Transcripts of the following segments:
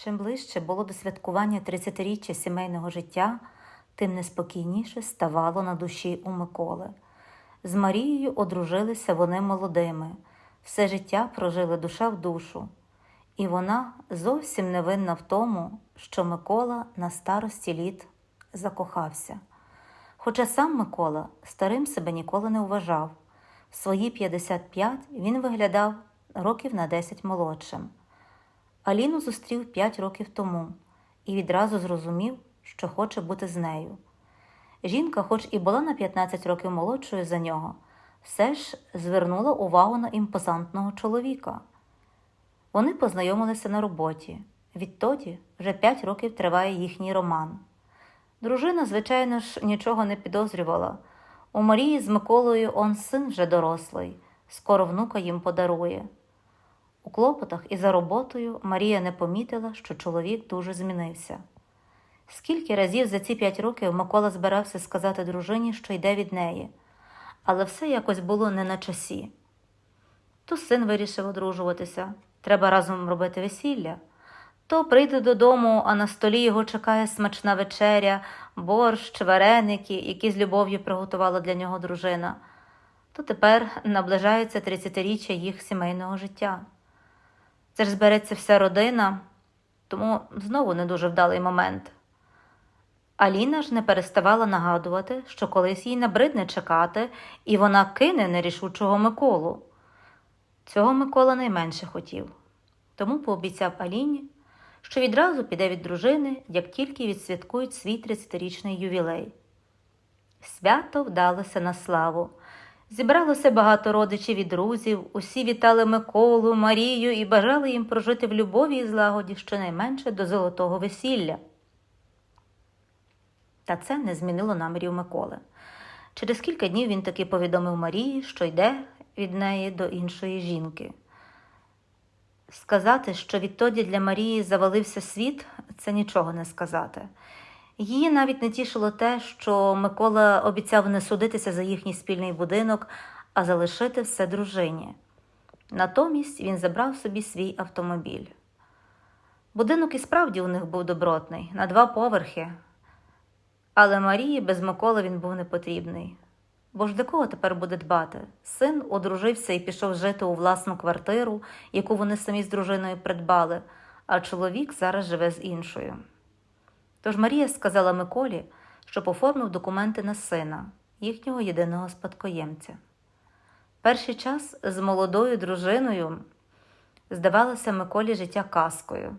Чим ближче було до святкування 30-річчя сімейного життя, тим неспокійніше ставало на душі у Миколи. З Марією одружилися вони молодими, все життя прожили душа в душу, і вона зовсім не винна в тому, що Микола на старості літ закохався. Хоча сам Микола старим себе ніколи не вважав. В свої 55 він виглядав років на 10 молодшим. Аліну зустрів 5 років тому і відразу зрозумів, що хоче бути з нею. Жінка, хоч і була на 15 років молодшою за нього, все ж звернула увагу на імпозантного чоловіка. Вони познайомилися на роботі. Відтоді вже 5 років триває їхній роман. Дружина, звичайно ж, нічого не підозрювала. У Марії з Миколою он син вже дорослий, скоро внука їм подарує. У клопотах і за роботою Марія не помітила, що чоловік дуже змінився. Скільки разів за ці п'ять років Микола збирався сказати дружині, що йде від неї, але все якось було не на часі. То син вирішив одружуватися, треба разом робити весілля. То прийде додому, а на столі його чекає смачна вечеря, борщ, вареники, які з любов'ю приготувала для нього дружина. То тепер наближається 30-річчя їх сімейного життя. Це ж збереться вся родина, тому знову не дуже вдалий момент. Аліна ж не переставала нагадувати, що колись їй набридне чекати, і вона кине нерішучого Миколу. Цього Микола найменше хотів, тому пообіцяв Аліні, що відразу піде від дружини, як тільки відсвяткують свій 30-річний ювілей. Свято вдалося на славу. Зібралося багато родичів і друзів, усі вітали Миколу, Марію і бажали їм прожити в любові і злагоді щонайменше до золотого весілля. Та це не змінило намірів Миколи. Через кілька днів він таки повідомив Марії, що йде від неї до іншої жінки. Сказати, що відтоді для Марії завалився світ, це нічого не сказати. Її навіть не тішило те, що Микола обіцяв не судитися за їхній спільний будинок, а залишити все дружині. Натомість він забрав собі свій автомобіль. Будинок і справді у них був добротний, на два поверхи. Але Марії без Миколи він був не потрібний. Бо ж до кого тепер буде дбати? Син одружився і пішов жити у власну квартиру, яку вони самі з дружиною придбали, а чоловік зараз живе з іншою. Тож Марія сказала Миколі, щоб оформив документи на сина, їхнього єдиного спадкоємця. Перший час з молодою дружиною здавалося Миколі життя казкою.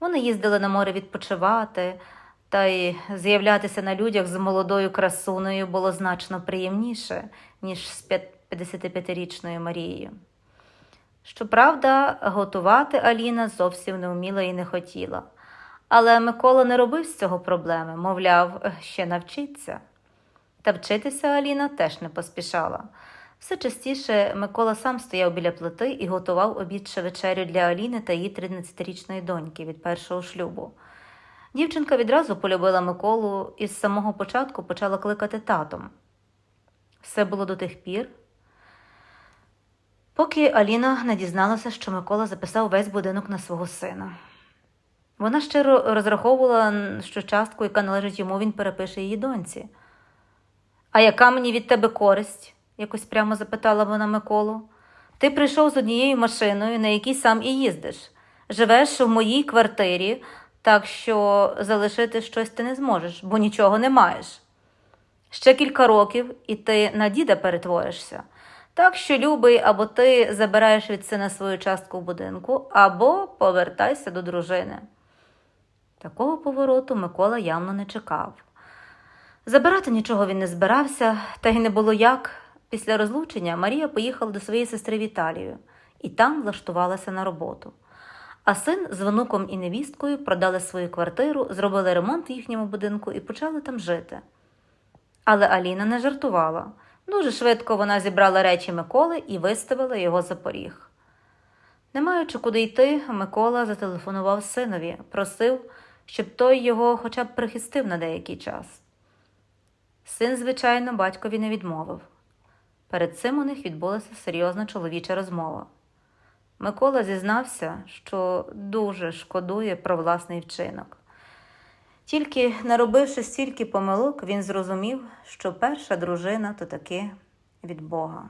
Вони їздили на море відпочивати, та й з'являтися на людях з молодою красунею було значно приємніше, ніж з 55-річною Марією. Щоправда, готувати Аліна зовсім не вміла і не хотіла. Але Микола не робив з цього проблеми, мовляв, ще навчиться. Та вчитися Аліна теж не поспішала. Все частіше Микола сам стояв біля плити і готував обід вечерю для Аліни та її 13-річної доньки від першого шлюбу. Дівчинка відразу полюбила Миколу і з самого початку почала кликати татом. Все було до тих пір, поки Аліна не дізналася, що Микола записав весь будинок на свого сина. Вона щиро розраховувала, що частку, яка належить йому, він перепише її доньці. А яка мені від тебе користь? якось прямо запитала вона Миколу. Ти прийшов з однією машиною, на якій сам і їздиш. Живеш в моїй квартирі, так що залишити щось ти не зможеш, бо нічого не маєш. Ще кілька років, і ти на діда перетворишся. Так що, любий, або ти забираєш від сина свою частку в будинку, або повертайся до дружини. Такого повороту Микола явно не чекав. Забирати нічого він не збирався, та й не було як. Після розлучення Марія поїхала до своєї сестри в Італію і там влаштувалася на роботу. А син з внуком і невісткою продали свою квартиру, зробили ремонт в їхньому будинку і почали там жити. Але Аліна не жартувала. Дуже швидко вона зібрала речі Миколи і виставила його за поріг. Не маючи куди йти, Микола зателефонував синові, просив, щоб той його хоча б прихистив на деякий час. Син, звичайно, батькові не відмовив. Перед цим у них відбулася серйозна чоловіча розмова. Микола зізнався, що дуже шкодує про власний вчинок. Тільки наробивши стільки помилок, він зрозумів, що перша дружина то таки від Бога.